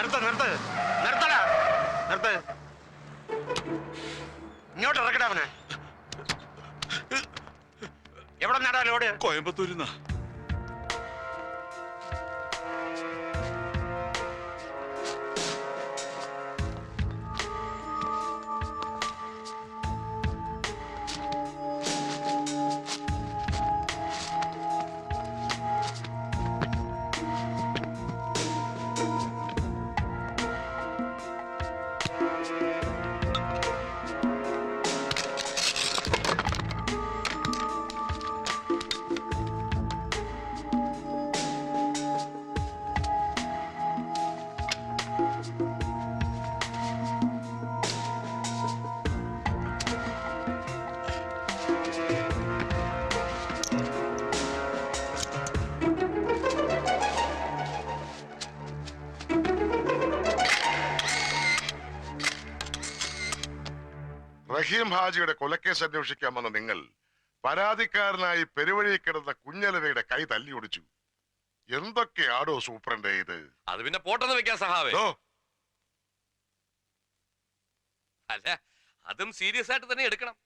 നിർത്ത് നിർത്ത്. നിർത്തടാ. നിർത്ത്. ഇങ്ങോട്ട് അവനെ. എവിടെ നടാ ലോഡ്? കോയമ്പത്തൂരിന്നാ റഹീം ഹാജിയുടെ കൊലക്കേസ് അന്വേഷിക്കാൻ വന്ന നിങ്ങൾ പരാതിക്കാരനായി പെരുവഴി കിടന്ന കുഞ്ഞലവയുടെ കൈ തല്ലി ഒടിച്ചു. എന്തൊക്കെയാടോ സൂപ്രണ്ട് ഇത്? അത് പിന്നെ പോട്ടെന്ന് വെക്കാൻ സഹാവേ. ഓ. അല്ല അതും സീരിയസ് ആയിട്ട് തന്നെ എടുക്കണം.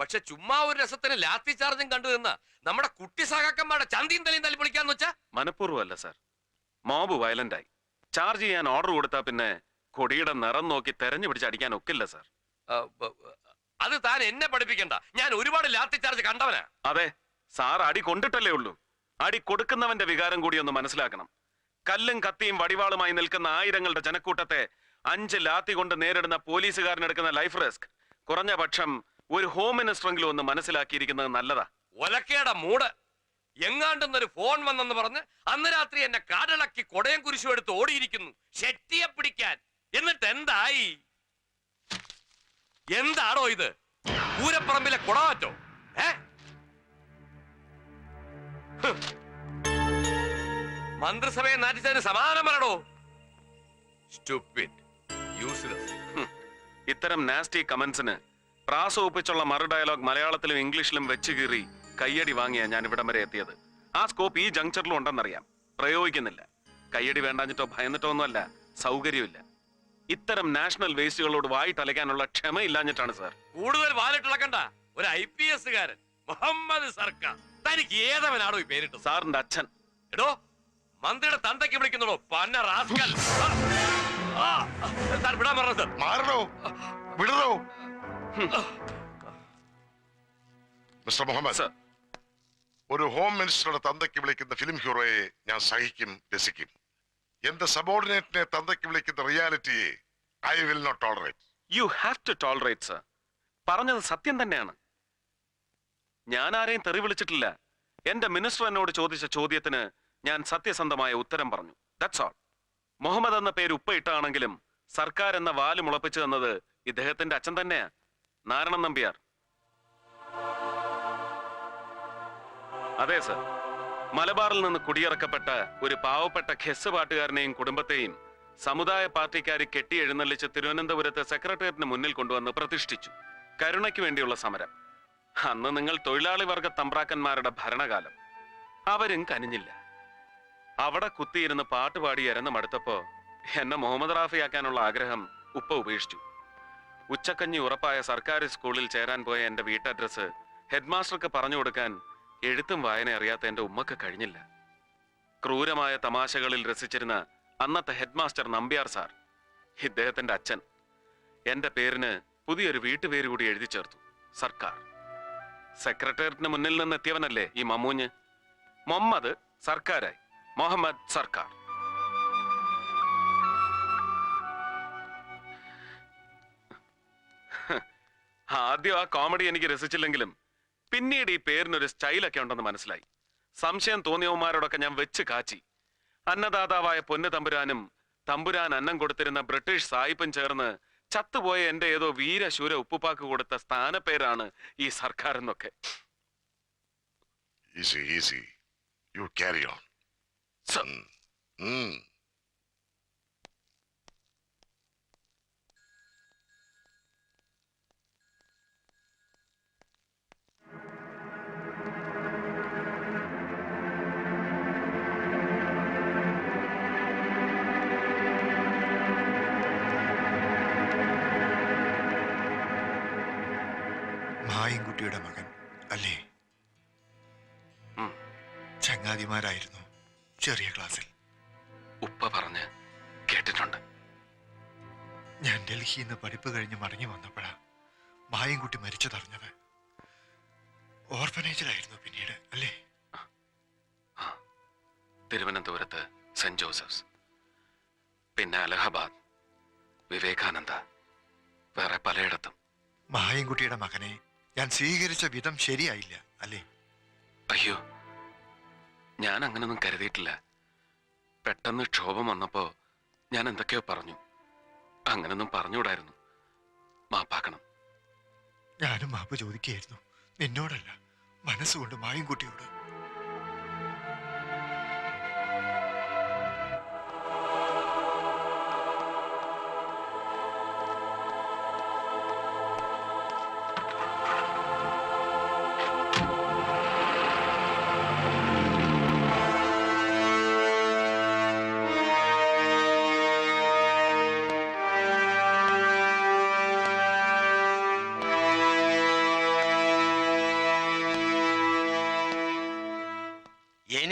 പക്ഷെ ചുമ്മാ ഒരു രസത്തിന് ലാത്തി ചാർജും കണ്ടു നിന്ന നമ്മുടെ കുട്ടി സഹാക്കന്മാരുടെ ചന്തിയും തലയും തല്ലി പൊളിക്കാന്ന് വെച്ചാ? മനഃപൂർവമല്ല സാർ. മോബ് വയലന്റ് ആയി. ചാർജ് ചെയ്യാൻ ഓർഡർ കൊടുത്താ പിന്നെ കൊടിയുടെ നിറം നോക്കി തെരഞ്ഞു പിടിച്ച് അടിക്കാൻ ഒക്കില്ല സാർ. അത് താൻ എന്നെ പഠിപ്പിക്കണ്ട. ഞാൻ ഒരുപാട് ലാത്തി ചാർജ് കണ്ടവനാ. അതെ സാർ അടി കൊണ്ടിട്ടല്ലേ ഉള്ളൂ. അടി കൊടുക്കുന്നവന്റെ വികാരം കൂടി ഒന്ന് മനസ്സിലാക്കണം. കല്ലും കത്തിയും വടിവാളുമായി നിൽക്കുന്ന ആയിരങ്ങളുടെ ജനക്കൂട്ടത്തെ അഞ്ച് ലാത്തി കൊണ്ട് നേരിടുന്ന പോലീസുകാരനെടുക്കുന്ന ലൈഫ് റിസ്ക്. കുറഞ്ഞ പക്ഷം ഒരു ഹോം മിനിസ്റ്ററെങ്കിലും ഒന്ന് മനസ്സിലാക്കിയിരിക്കുന്നത് നല്ലതാ. ഒലക്കേടെ മൂട്. എങ്ങാണ്ടെന്നൊരു ഫോൺ വന്നെന്ന് പറഞ്ഞ് അന്ന് രാത്രി എന്നെ കാടിളക്കി കൊടയം കുരിശും എടുത്ത് ഓടിയിരിക്കുന്നു. ശെട്ടിയെ പിടിക്കാൻ. എന്നിട്ട് എന്തായി? എന്താണോ ഇത്? പൂരപ്പറമ്പിലെ കുടമാറ്റോ ഏ. മന്ത്രിസഭയെ നാറ്റിച്ചതിന് സമാധാനം പറയണോ ഇത്തരം നാസ്റ്റി കമന്റ്സിന് പ്രാസ ഒപ്പിച്ചുള്ള മറു ഡയലോഗ് മലയാളത്തിലും ഇംഗ്ലീഷിലും വെച്ച് കീറി കയ്യടി വാങ്ങിയാ ഞാൻ ഇവിടം വരെ എത്തിയത്. ആ സ്കോപ്പ് ഈ ജംഗ്ഷനിലും ഉണ്ടെന്നറിയാം. പ്രയോഗിക്കുന്നില്ല. കയ്യടി വേണ്ടാഞ്ഞിട്ടോ ഭയന്നിട്ടോ ഒന്നുമല്ല. സൗകര്യമില്ല. ഇത്തരം നാഷണൽ വേസ്റ്റുകളോട് വായി തലയ്ക്കാനുള്ള ക്ഷമയില്ലാഞ്ഞിട്ടാണ് സാർ. കൂടുതൽ വാലിട്ടിളക്കണ്ട ഒരു ഐ പി എസ്സുകാരൻ മുഹമ്മദ് സർക്കാർ. തനിക്ക് ഏതവനാണോ ഈ പേരിട്ട് സാറിന്റെ അച്ഛൻ. എടോ മന്ത്രിയുടെ തന്തയ്ക്ക് വിളിക്കുന്നുണ്ടോ പന്ന റാസ്കൽ. ആ, സാർ വിടാൻ പറഞ്ഞത് മാറണോ? വിടണോ? Mister Muhammad sir. ഒരു ഹോം മിനിസ്റ്ററുടെ തന്തയ്ക്ക് വിളിക്കുന്ന ഫിലിം ഹീറോയെ ഞാൻ സഹിക്കും രസിക്കും. എന്റെ സബോർഡിനേറ്റിനെ തന്തയ്ക്ക് വിളിക്കുന്ന റിയാലിറ്റിയെ I will not tolerate you have to tolerate sir പറഞ്ഞത് സത്യം തന്നെയാണ്. ഞാൻ ആരെയും തെറി വിളിച്ചിട്ടില്ല. എന്റെ മിനിസ്റ്റർ എന്നോട് ചോദിച്ച ചോദ്യത്തിന് ഞാൻ സത്യസന്ധമായ ഉത്തരം പറഞ്ഞു. ദാറ്റ്സ് ഓൾ മുഹമ്മദ് എന്ന പേര് ഉപ്പയിട്ടാണെങ്കിലും സർക്കാർ എന്ന വാൽ മുളപ്പിച്ചു തന്നത് ഇദ്ദേഹത്തിന്റെ അച്ഛൻ തന്നെയാ. നാരായണൻ നമ്പിയാർ. അതെ സർ മലബാറിൽ നിന്ന് കുടിയിറക്കപ്പെട്ട ഒരു പാവപ്പെട്ട ഖെസ് പാട്ടുകാരനെയും കുടുംബത്തെയും സമുദായ പാർട്ടിക്കാരി കെട്ടി എഴുന്നള്ളിച്ച് തിരുവനന്തപുരത്ത് സെക്രട്ടേറിയറ്റിന് മുന്നിൽ കൊണ്ടുവന്ന് പ്രതിഷ്ഠിച്ചു. കരുണയ്ക്ക് വേണ്ടിയുള്ള സമരം. അന്ന് നിങ്ങൾ തൊഴിലാളി വർഗ തമ്പ്രാക്കന്മാരുടെ ഭരണകാലം. അവരും കനിഞ്ഞില്ല. അവിടെ കുത്തിയിരുന്ന് പാട്ടുപാടി ഇരന്ന് മടുത്തപ്പോ എന്നെ മുഹമ്മദ് റാഫിയാക്കാനുള്ള ആഗ്രഹം ഉപ്പ ഉപേക്ഷിച്ചു. ഉച്ചക്കഞ്ഞി ഉറപ്പായ സർക്കാർ സ്കൂളിൽ ചേരാൻ പോയ എന്റെ വീട്ടഡ്രസ്സ് ഹെഡ്മാസ്റ്റർക്ക് പറഞ്ഞു കൊടുക്കാൻ എഴുത്തും വായന അറിയാത്ത എന്റെ ഉമ്മക്ക് കഴിഞ്ഞില്ല. ക്രൂരമായ തമാശകളിൽ രസിച്ചിരുന്ന അന്നത്തെ ഹെഡ്മാസ്റ്റർ നമ്പ്യാർ സാർ ഇദ്ദേഹത്തിന്റെ അച്ഛൻ എന്റെ പേരിന് പുതിയൊരു വീട്ടുപേര് കൂടി എഴുതി ചേർത്തു സർക്കാർ. സെക്രട്ടേറിയറ്റിന് മുന്നിൽ നിന്ന് എത്തിയവനല്ലേ ഈ മമ്മൂഞ്ഞ്? മുഹമ്മദ് സർക്കാരായി മുഹമ്മദ് സർക്കാർ. ആദ്യം ആ കോമഡി എനിക്ക് രസിച്ചില്ലെങ്കിലും പിന്നീട് ഈ പേരിനൊരു സ്റ്റൈലൊക്കെ ഉണ്ടെന്ന് മനസ്സിലായി. സംശയം തോന്നിയവന്മാരോടൊക്കെ ഞാൻ വെച്ച് കാച്ചി. അന്നദാതാവായ പൊന്നു തമ്പുരാനും തമ്പുരാൻ അന്നം കൊടുത്തിരുന്ന ബ്രിട്ടീഷ് സായിപ്പും ചേർന്ന് ചത്തുപോയ എന്റെ ഏതോ വീരശൂര ഉപ്പുപ്പാക്ക് കൊടുത്ത സ്ഥാനപ്പേരാണ് ഈ സർക്കാർ എന്നൊക്കെ. Easy easy you carry on ചങ്ങാതിമാരായിരുന്നു ചെറിയ ക്ലാസ്സിൽ. ഉപ്പ പറഞ്ഞ് കേട്ടിട്ടുണ്ട്. ഞാൻ ഡൽഹിയിൽ നിന്ന് പഠിപ്പ് കഴിഞ്ഞ് മടങ്ങി വന്നപ്പോഴാ മരിച്ചു മരിച്ചതറിഞ്ഞത്. ഓർഫനേജിലായിരുന്നു പിന്നീട് അല്ലേ? തിരുവനന്തപുരത്ത് സെന്റ് ജോസഫ്സ്. പിന്നെ അലഹബാദ് വിവേകാനന്ദ വേറെ പലയിടത്തും. മായൻകുട്ടിയുടെ മകനെ ഞാൻ സ്വീകരിച്ച വിധം ശരിയായില്ല അല്ലേ? അയ്യോ ഞാൻ അങ്ങനൊന്നും കരുതിയിട്ടില്ല. പെട്ടെന്ന് ക്ഷോഭം വന്നപ്പോൾ ഞാൻ എന്തൊക്കെയോ പറഞ്ഞു. അങ്ങനൊന്നും പറഞ്ഞുകൂടായിരുന്നു. മാപ്പാക്കണം. ഞാനും മാപ്പ് ചോദിക്കുകയായിരുന്നു. നിന്നോടല്ല മനസ്സുകൊണ്ട് മായൻകുട്ടിയോട്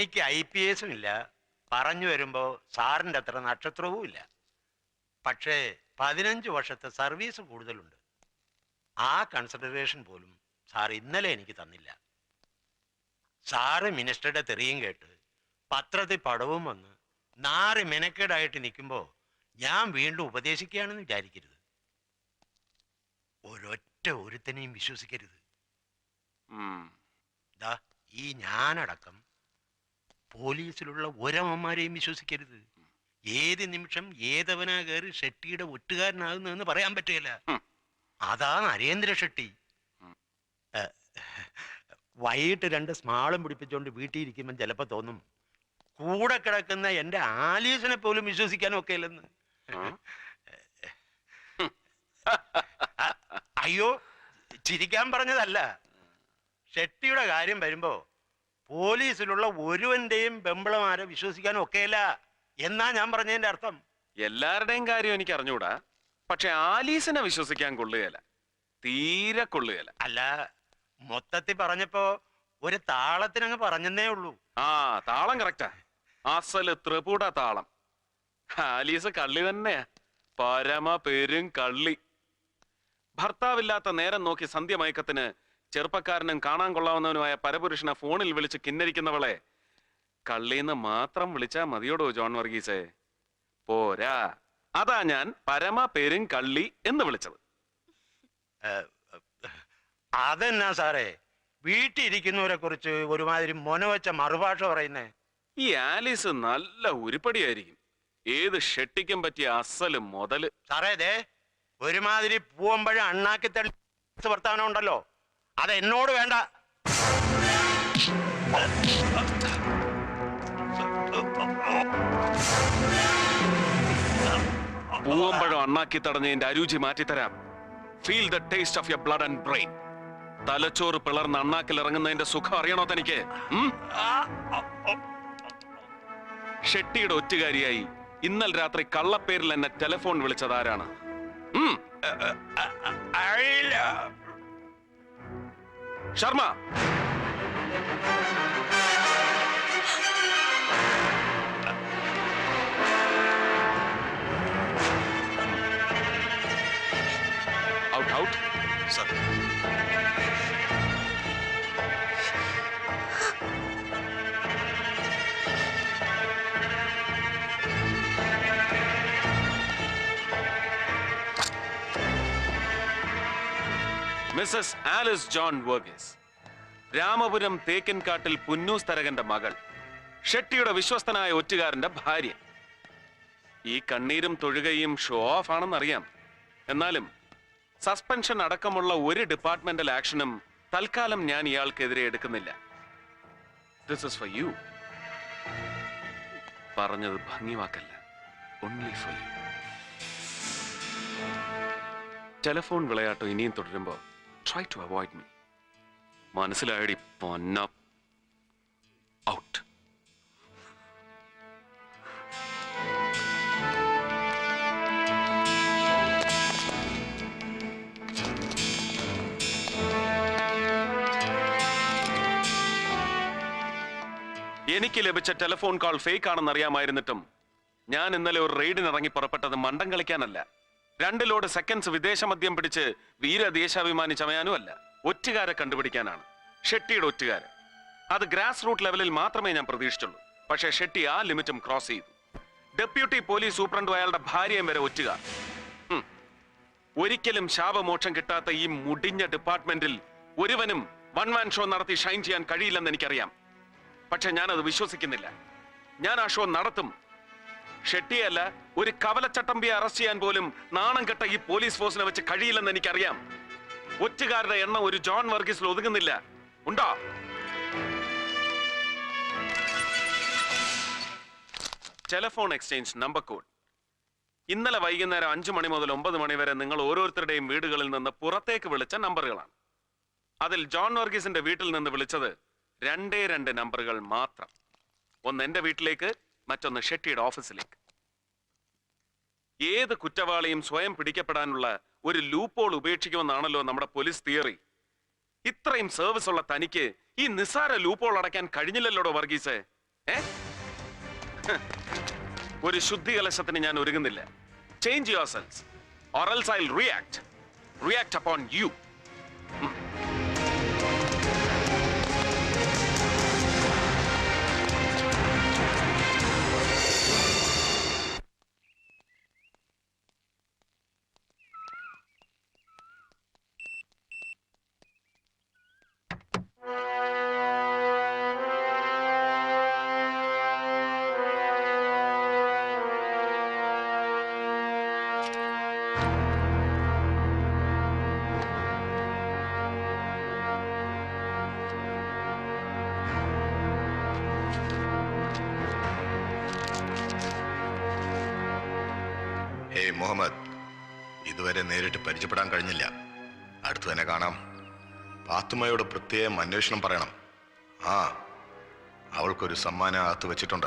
എനിക്ക് ഐ പി എസും ഇല്ല പറഞ്ഞു വരുമ്പോൾ സാറിന്റെ അത്ര നക്ഷത്രവും ഇല്ല. പക്ഷേ പതിനഞ്ച് വർഷത്തെ സർവീസ് കൂടുതലുണ്ട്. ആ കൺസിഡറേഷൻ പോലും സാർ ഇന്നലെ എനിക്ക് തന്നില്ല. സാറ് മിനിസ്റ്ററുടെ തെറിയും കേട്ട് പത്രത്തിൽ പടവും വന്ന് നാറ് മെനക്കേടായിട്ട് നിൽക്കുമ്പോൾ ഞാൻ വീണ്ടും ഉപദേശിക്കുകയാണെന്ന് വിചാരിക്കരുത്. ഒരൊറ്റ ഒരുത്തനെയും വിശ്വസിക്കരുത്. ദാ ഈ ഞാനടക്കം പോലീസിലുള്ള ഒരമ്മമാരെയും വിശ്വസിക്കരുത്. ഏത് നിമിഷം ഏതവനാ കയറി ഷെട്ടിയുടെ ഒറ്റുകാരനാകുന്നതെന്ന് പറയാൻ പറ്റുകയില്ല. അതാ നരേന്ദ്ര ഷെട്ടി. വൈകിട്ട് രണ്ട് സ്മാളും പിടിപ്പിച്ചുകൊണ്ട് വീട്ടിൽ ഇരിക്കുമ്പോൾ ചിലപ്പോൾ തോന്നും കൂടെ കിടക്കുന്ന എന്റെ ആലീസിനെ പോലും വിശ്വസിക്കാൻ ഒക്കെ ഇല്ലെന്ന് അയ്യോ ചിരിക്കാൻ പറഞ്ഞതല്ല. ഷെട്ടിയുടെ കാര്യം വരുമ്പോ പോലീസിലുള്ള ഒരുവന്റെയും ബെമ്പിളമാരെ വിശ്വസിക്കാൻ ഒക്കെയല്ല എന്നാ ഞാൻ പറഞ്ഞതിന്റെ അർത്ഥം. എല്ലാവരുടെയും കാര്യം എനിക്ക് അറിഞ്ഞൂടാ പക്ഷെ ആലീസിനെ വിശ്വസിക്കാൻ കൊള്ളുകയല്ല. തീരെ കൊള്ളുകയല്ല. അല്ല മൊത്തത്തിൽ പറഞ്ഞപ്പോ ഒരു താളത്തിനങ്ങ് പറഞ്ഞെന്നേ ഉള്ളൂ. ആ താളം കറക്റ്റാ അസൽ ത്രിപുട താളം. ആലീസ് കള്ളി തന്നെയാ. പരമ പെരും കള്ളി. ഭർത്താവില്ലാത്ത നേരം നോക്കി സന്ധ്യമയക്കത്തിന് ചെറുപ്പക്കാരനും കാണാൻ കൊള്ളാവുന്നവനുമായ പരപുരുഷനെ ഫോണിൽ വിളിച്ച് കിന്നരിക്കുന്നവളെ കള്ളീന്ന് മാത്രം വിളിച്ചാ മതിയോടോ ജോൺ വർഗീസേ? പോരാ. അതാ ഞാൻ പരമ പേരും കള്ളി എന്ന് വിളിച്ചത്. അതെന്നാ സാറേ? വീട്ടിരിക്കുന്നവരെ കുറിച്ച് ഒരുമാതിരി മൊനവച്ച മറുഭാഷ പറയുന്നേ. ഈ ആലീസ് നല്ല ഉരുപ്പടിയായിരിക്കും. ഏത് ഷെട്ടിക്കും പറ്റിയ അസൽ മുതൽ. സാറേ ദേ ഒരുമാതിരി പൂവമ്പഴ അണ്ണാക്കി തള്ളി വർത്താനം ഉണ്ടല്ലോ. അത് എന്നോട് വേണ്ട പൂവമ്പഴം അണ്ണാക്കി തടഞ്ഞതിന്റെ അരുചി മാറ്റിത്തരാം feel the taste of your blood and brain തലച്ചോറ് പിളർന്ന് അണ്ണാക്കിൽ ഇറങ്ങുന്നതിന്റെ സുഖം അറിയണോ തനിക്ക്? ഷെട്ടിയുടെ ഒറ്റുകാരിയായി ഇന്നലെ രാത്രി കള്ളപ്പേരിൽ എന്നെ ടെലിഫോൺ വിളിച്ചത് ആരാണ് അറിയില്ല Sharma out out sir missus Alice John Varghese. Ramapuram തേക്കിൻകാട്ടിൽ Punnoose തരകന്റെ മകൾ. ഷെട്ടിയുടെ വിശ്വസ്തനായ ഒറ്റുകാരന്റെ ഭാര്യ. ഈ കണ്ണീരും തൊഴുകയും ഷോ ഓഫ് ആണെന്നറിയാം. എന്നാലും സസ്പെൻഷൻ അടക്കമുള്ള ഒരു ഡിപ്പാർട്ട്മെന്റൽ ആക്ഷനും തൽക്കാലം ഞാൻ ഇയാൾക്കെതിരെ എടുക്കുന്നില്ല. ദിസ് ഇസ് ഫോർ യു പറഞ്ഞത് ഭംഗിവാക്കല്ല. ഓൺലി ഫോർ യു ടെലിഫോൺ വിളയാട്ടം ഇനിയും തുടരുമ്പോൾ ട്രൈ ടു അവോയ്ഡ് മീ മനസ്സിലായടി പൊന്ന. ഔട്ട് എനിക്ക് ലഭിച്ച ടെലിഫോൺ കോൾ ഫേക്ക് ആണെന്നറിയാമായിരുന്നിട്ടും ഞാൻ ഇന്നലെ ഒരു റെയ്ഡിനിറങ്ങി പുറപ്പെട്ടത് മണ്ടം കളിക്കാനല്ല. രണ്ട് ലോഡ് സെക്കൻഡ്സ് വിദേശ മദ്യം പിടിച്ച് വീര ദേശാഭിമാനി ചമയാനും അല്ല ഒറ്റുകാരെ കണ്ടുപിടിക്കാനാണ്. ഷെട്ടിയുടെ ഒറ്റുകാരെ അത് ഗ്രാസ് റൂട്ട് ലെവലിൽ മാത്രമേ ഞാൻ പ്രതീക്ഷിച്ചുള്ളൂ. പക്ഷേ ഷെട്ടി ആ ലിമിറ്റും ക്രോസ് ചെയ്തു. ഡെപ്യൂട്ടി പോലീസ് സൂപ്രണ്ടും അയാളുടെ ഭാര്യയും വരെ ഒറ്റുകാർ. ഒരിക്കലും ശാപമോക്ഷം കിട്ടാത്ത ഈ മുടിഞ്ഞ ഡിപ്പാർട്ട്മെന്റിൽ ഒരുവനും വൺ മാൻ ഷോ നടത്തി ഷൈൻ ചെയ്യാൻ കഴിയില്ലെന്ന് എനിക്കറിയാം. പക്ഷെ ഞാനത് വിശ്വസിക്കുന്നില്ല. ഞാൻ ആ ഷോ നടത്തും. ഷെട്ടിയല്ല ഒരു കവലച്ചട്ടമ്പിയെ അറസ്റ്റ് ചെയ്യാൻ പോലും നാണം കെട്ട ഈ പോലീസ് ഫോഴ്സിനെ വെച്ച് കഴിയില്ലെന്ന് എനിക്കറിയാം. ഒറ്റുകാരുടെ എണ്ണം ഒരു ജോൺ വർഗീസിൽ ഒതുങ്ങുന്നില്ല. ഉണ്ടോ? ടെലഫോൺ എക്സ്ചേഞ്ച് നമ്പർ കോഡ് ഇന്നലെ വൈകുന്നേരം അഞ്ചു മണി മുതൽ ഒമ്പത് മണി വരെ നിങ്ങൾ ഓരോരുത്തരുടെയും വീടുകളിൽ നിന്ന് പുറത്തേക്ക് വിളിച്ച നമ്പറുകളാണ്. അതിൽ ജോൺ വർഗീസിന്റെ വീട്ടിൽ നിന്ന് വിളിച്ചത് രണ്ടേ രണ്ട് നമ്പറുകൾ മാത്രം. ഒന്ന് എന്റെ വീട്ടിലേക്ക് മറ്റൊന്ന് ഷെട്ടിയുടെ ഓഫീസിലേക്ക്. ഏത് കുറ്റവാളിയും സ്വയം പിടിക്കപ്പെടാനുള്ള ഒരു ലൂപ്പോൾ ഉപേക്ഷിക്കുമെന്നാണല്ലോ നമ്മുടെ പോലീസ് തിയറി. ഇത്രയും സർവീസ് ഉള്ള തനിക്ക് ഈ നിസ്സാര ലൂപ്പോൾ അടയ്ക്കാൻ കഴിഞ്ഞില്ലല്ലോടോ വർഗീസ്? ഒരു ശുദ്ധി കലശത്തിന് ഞാൻ ഒരുങ്ങുന്നില്ല. Change your cells orals I react react upon you hey ഇതുവരെ നേരിട്ട് പരിചയപ്പെടാൻ കഴിഞ്ഞില്ല. അടുത്തു തന്നെ കാണാം. പാത്തുമ്മയോട് പ്രത്യേകം അന്വേഷണം പറയണം. ആ അവൾക്കൊരു സമ്മാനം അകത്ത് വെച്ചിട്ടുണ്ട്.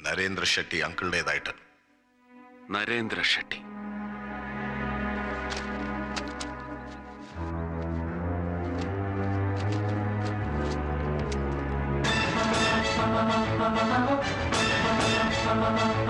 നരേന്ദ്ര ഷെട്ടി അങ്കിളുടേതായിട്ട് നരേന്ദ്ര ഷെട്ടി. ലൈല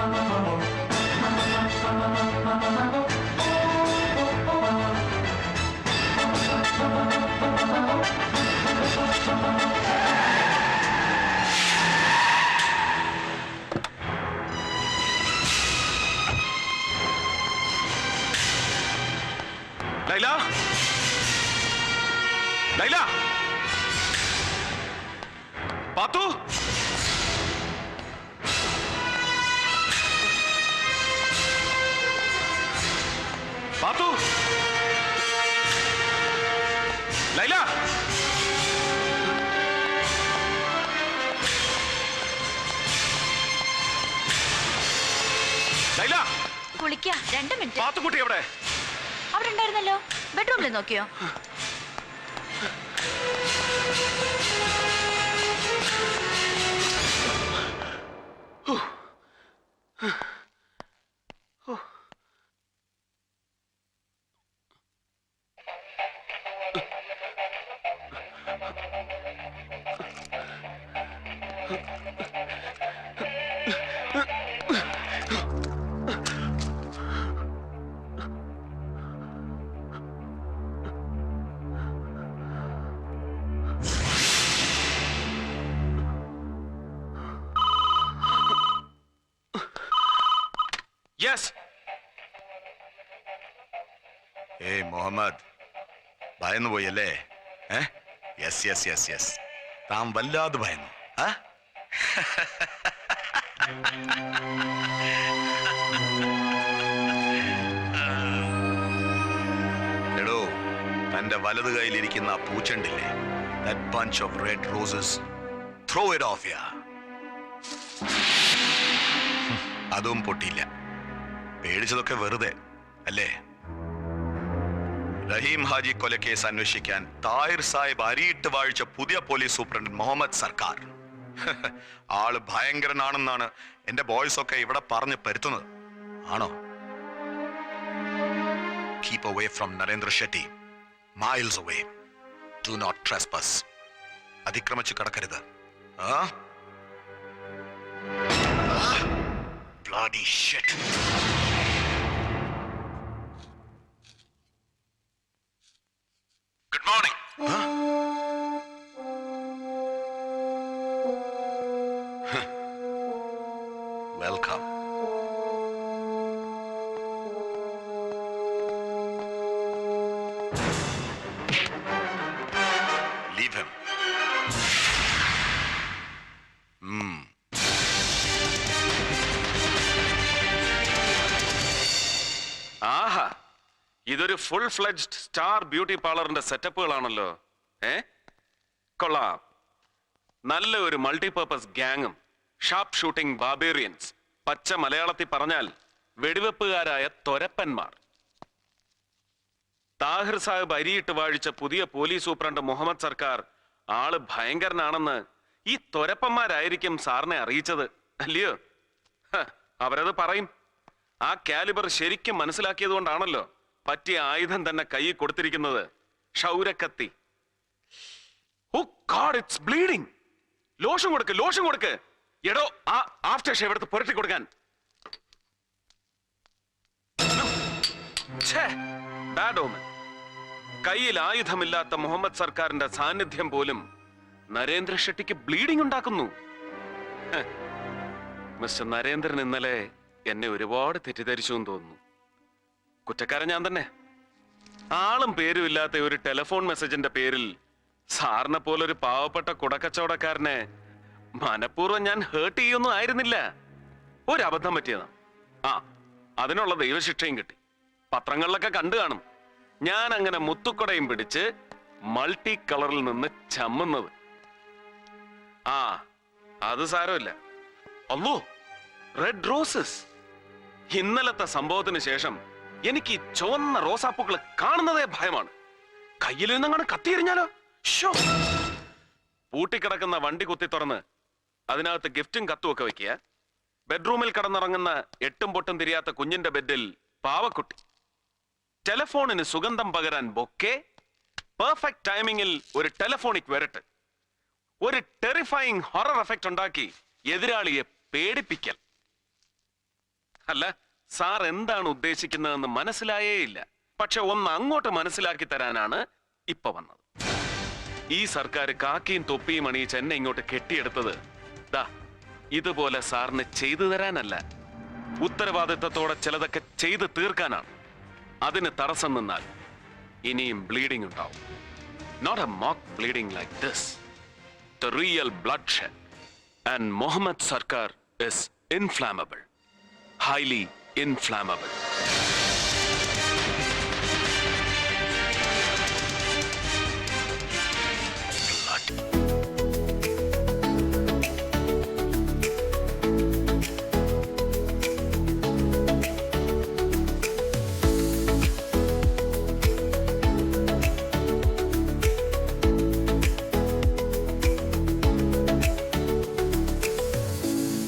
ലൈല! കുളിക്കാ രണ്ട് മിനിറ്റ്. പാത്തുക്കുട്ടി എവിടെ? അവിടെ ഉണ്ടായിരുന്നല്ലോ. ബെഡ്റൂമിൽ നോക്കിയോ? യെസ് ഏയ് മുഹമ്മദ് ഭയന്നു പോയല്ലേ ഏ യെസ് യെസ് യെസ് യെസ് താൻ വല്ലാതെ ഭയന്നു ആ എടോ തന്റെ വലത് കയ്യിലിരിക്കുന്ന ആ പൂച്ചണ്ടില്ലേ? That bunch of red roses throw it off yeah അതും പൊട്ടിയില്ല. പേടിച്ചതൊക്കെ വെറുതെ അല്ലേ? റഹീം ഹാജി കൊലക്കേസ് അന്വേഷിക്കാൻ താഹിർ സാഹിബ് അരിയിട്ട് വാഴിച്ച പുതിയ പോലീസ് സൂപ്രണ്ട് മുഹമ്മദ് സർക്കാർ. ആൾ ഭയങ്കരനാണെന്നാണ് എന്റെ ബോയ്സ് ഒക്കെ ഇവിടെ പറഞ്ഞ് പരുത്തുന്നത്. ആണോ? Keep away from Narendra Shetty miles away do not trespass അതിക്രമിച്ച് കടക്കരുത്. ആ? Bloody shit. ഇതൊരു ഫുൾ ഫ്ലെഡ്ജ്ഡ് സ്റ്റാർ ബ്യൂട്ടി പാർലറിന്റെ സെറ്റപ്പുകളാണല്ലോ ഏ? കൊള്ളാം. നല്ല ഒരു മൾട്ടിപർപ്പസ് ഗ്യാങ്ങും ഷാർപ്പ് ഷൂട്ടിംഗ് ബാബേറിയൻസ് പച്ച മലയാളത്തിൽ പറഞ്ഞാൽ വെടിവെപ്പുകാരായ തൊരപ്പന്മാർ താഹിർ സാഹിബ് അരിയിട്ട് വാഴിച്ച പുതിയ പോലീസ് സൂപ്രണ്ട് മുഹമ്മദ് സർക്കാർ ആൾ ഭയങ്കരനാണെന്ന് ഈ തൊരപ്പന്മാരായിരിക്കും സാറിനെ അറിയിച്ചത് അല്ലയോ? അവരത് പറയും. ആ കാലിബർ ശരിക്കും മനസ്സിലാക്കിയത് കൊണ്ടാണല്ലോ പറ്റിയ ആയുധം തന്നെ കൈ കൊടുത്തിരിക്കുന്നത് ക്ഷൗരക്കത്തി. ഇറ്റ്സ് ബ്ലീഡിംഗ് ലോഷൻ കൊടുക്ക് ലോഷൻ കൊടുക്ക്. എടോ ആ ആഫ്റ്റർ ഷേവ് എടുത്ത് പുരട്ടി കൊടുക്കാൻ. കയ്യിൽ ആയുധമില്ലാത്ത മുഹമ്മദ് സർക്കാരിന്റെ സാന്നിധ്യം പോലും നരേന്ദ്ര ഷെട്ടിക്ക് ബ്ലീഡിംഗ് ഉണ്ടാക്കുന്നു. മിസ്റ്റർ നരേന്ദ്രൻ ഇന്നലെ എന്നെ ഒരുപാട് തെറ്റിദ്ധരിച്ചു എന്ന് തോന്നുന്നു. കുറ്റക്കാരൻ ഞാൻ തന്നെ. ആളും പേരും ഇല്ലാത്ത ഒരു ടെലിഫോൺ മെസ്സേജിന്റെ പേരിൽ സാറിനെ പോലെ ഒരു പാവപ്പെട്ട കുടക്കച്ചവടക്കാരനെ മനഃപൂർവം ഞാൻ ഹേർട്ട് ചെയ്യൊന്നും ആയിരുന്നില്ല. ഒരു അബദ്ധം പറ്റിയതാ. ആ അതിനുള്ള ദൈവശിക്ഷയും കിട്ടി. പത്രങ്ങളിലൊക്കെ കണ്ടു കാണും. ഞാൻ അങ്ങനെ മുത്തുക്കുടയും പിടിച്ച് മൾട്ടി കളറിൽ നിന്ന് ചമ്മുന്നത്. ആ അത് സാരമില്ല. അല്ലോ റെഡ് റോസസ് ഇന്നലത്തെ സംഭവത്തിന് ശേഷം എനിക്ക് ചുവന്ന റോസാപ്പൂക്കൾ കാണുന്നതേ ഭയമാണ്. കയ്യിൽ നിന്നങ്ങനെ കത്തിയെറിഞ്ഞാലോ പൂട്ടിക്കിടക്കുന്ന വണ്ടി കുത്തി തുറന്ന് അതിനകത്ത് ഗിഫ്റ്റും കത്തും ഒക്കെ വെക്കുക. ബെഡ്റൂമിൽ കടന്നിറങ്ങുന്ന എട്ടും പൊട്ടും തിരിയാത്ത കുഞ്ഞിന്റെ ബെഡിൽ പാവക്കുട്ടി. ടെലഫോണിന് സുഗന്ധം പകരാൻ ബൊക്കെ. പെർഫെക്റ്റ് ടൈമിങ്ങിൽ ഒരു ടെലഫോണിക് വരട്ട്. ഒരു ടെറിഫൈങ് ഹൊറർ എഫക്റ്റ് ഉണ്ടാക്കി എതിരാളിയെ പേടിപ്പിക്കൽ. അല്ല സാർ എന്താണ് ഉദ്ദേശിക്കുന്നതെന്ന് മനസ്സിലായേ ഇല്ല. പക്ഷെ ഒന്ന് അങ്ങോട്ട് മനസ്സിലാക്കി തരാനാണ് ഇപ്പൊ വന്നത്. ഈ സർക്കാർ കാക്കിയും തൊപ്പിയും അണിയിച്ച് എന്നെ ഇങ്ങോട്ട് കെട്ടിയെടുത്തത്. ദാ ഇതുപോലെ സാറിന് ചെയ്തു തരാനല്ല. ഉത്തരവാദിത്തത്തോടെ ചിലതൊക്കെ ചെയ്തു തീർക്കാനാണ്. അതിന് തടസ്സം നിന്നാൽ ഇനിയും ബ്ലീഡിംഗ് ഉണ്ടാവും. Not a mock bleeding like this the real blood shed and Muhammad Sarkar is inflammable highly inflammable.